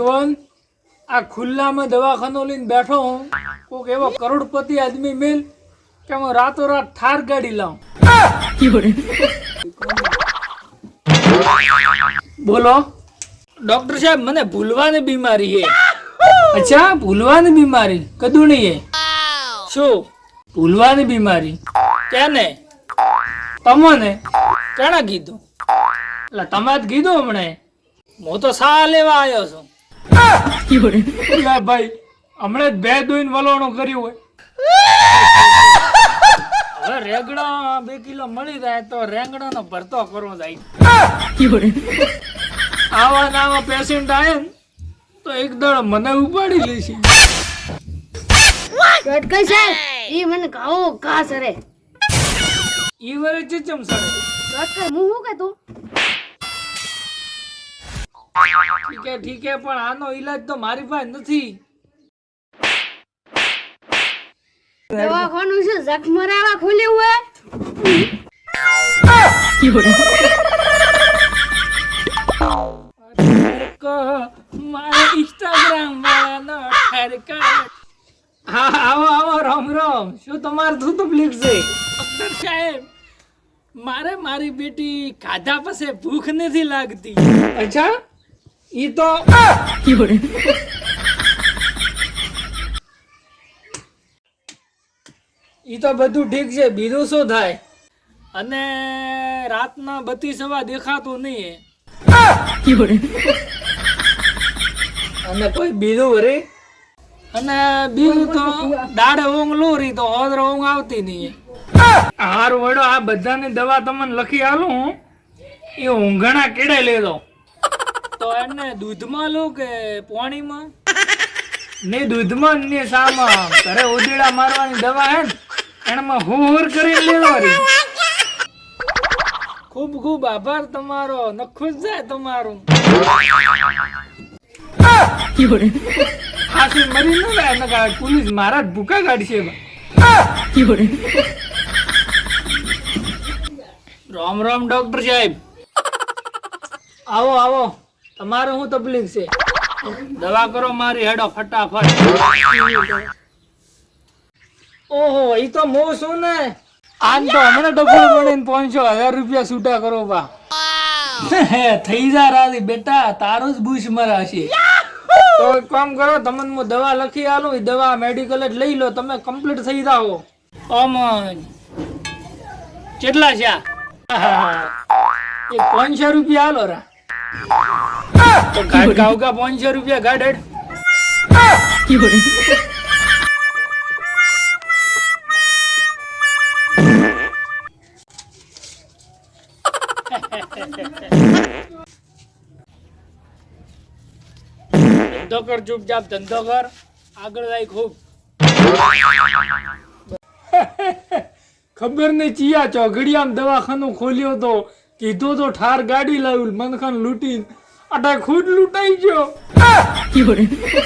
ભગવાન, આ ખુલ્લામાં દવાખાનો લઈને બેઠો હું. કોઈક એવો કરોડપતિ આદમી મેલ કે હું રાતોરાત થાર ગાડી લાવું. બોલો, ડોક્ટર સાહેબ, મને ભૂલવાની બીમારી છે. અચ્છા, ભૂલવાની બીમારી? કદું નહીં શું? ભૂલવાની બીમારી? કેને? તમને? કેણે કીધું? એટલે તમે જ કીધું હમણે? હું તો સા લેવા આવ્યો છું. લે ભાઈ હમણાં જ બે દોઈન વલોણું કર્યું હોય. હવે રેગડા બે કિલો મળી જાય તો રેંગડાનો ભરતો કરવો જાય. આવા આવા પેશન્ટ આવે ને તો એક દળ મને ઉપાડી લેશે ડોક્ટર સાહેબ ઈ મને કાઓ કા સરે. ઈ વરે ચીચમ સરે. ડોક્ટર હું શું કહેતું? ઠીક છે ઠીક છે પણ આનો ઈલાજ તો મારી પાસે નથી. દવાખાનું છે જખમરાવા ખોલ્યું હોય મારા ઇન્સ્ટાગ્રામ વાળાનો ઠરકો હા આવો આવો રામ રામ. શું તમારે શું તકલીફ છે? ડોક્ટર સાહેબ મારે મારી બેટી ખાધા પછી ભૂખ નથી લાગતી. અચ્છા? ઈ તો ઈ તો બધું ઠીક છે, બીજું શું થાય? અને રાતના બત્રીસ સવા દેખાતું નહીં અને કોઈ બીજું વરે અને બીજું તો દાડે ઊંઘ લોરી તો હોદરે ઊંઘ આવતી નહીં હારું વડો આ બધાની દવા તમને લખી આલું હું. એ ઊંઘણા કેડે લેજો એને દૂધમાં લો કે પાણીમાં? ને દૂધમાં ને સામાં ઘરે ઉદીડા મારવાની દવા હે એનામાં હુર કરી લેવાની. ખૂબ ખૂબ આભાર તમારો. નખુશ જાય તમારું. હાથી મરી ન જાય નકા પોલીસ મારા ભૂકા કાઢશે. રામ રામ ડોક્ટર સાહેબ. આવો આવો. તમારે શું તકલીફ છે. દવા કરો મારી હેડો ફટાફટ. ઓહો એ તો મો શું ને? આમ તો હમણાં ડબલ મળીને પાંચસો હજાર રૂપિયા છૂટા કરો બા. થઈ જા રાજી બેટા તારું જ બુશ મરાશે તો એક કામ કરો તમને હું દવા લખી આલું એ દવા મેડિકલ જ લઈ લો તમે કમ્પ્લીટ થઈ જાઓ. અમન કેટલા છે આ? એ પાંચસો રૂપિયા આલો રા. ધંધો કર, ચૂપચાપ ધંધો કર. આગળ જાય ખૂબ. ખબર નહીં ચિયા ચોઘડિયામાં દવાખાનું ખોલ્યો તો કીધું તો ઠાર ગાડી લાવ્યું મનખાન લૂંટી અટા ખુદ લૂંટાઈ ગયો.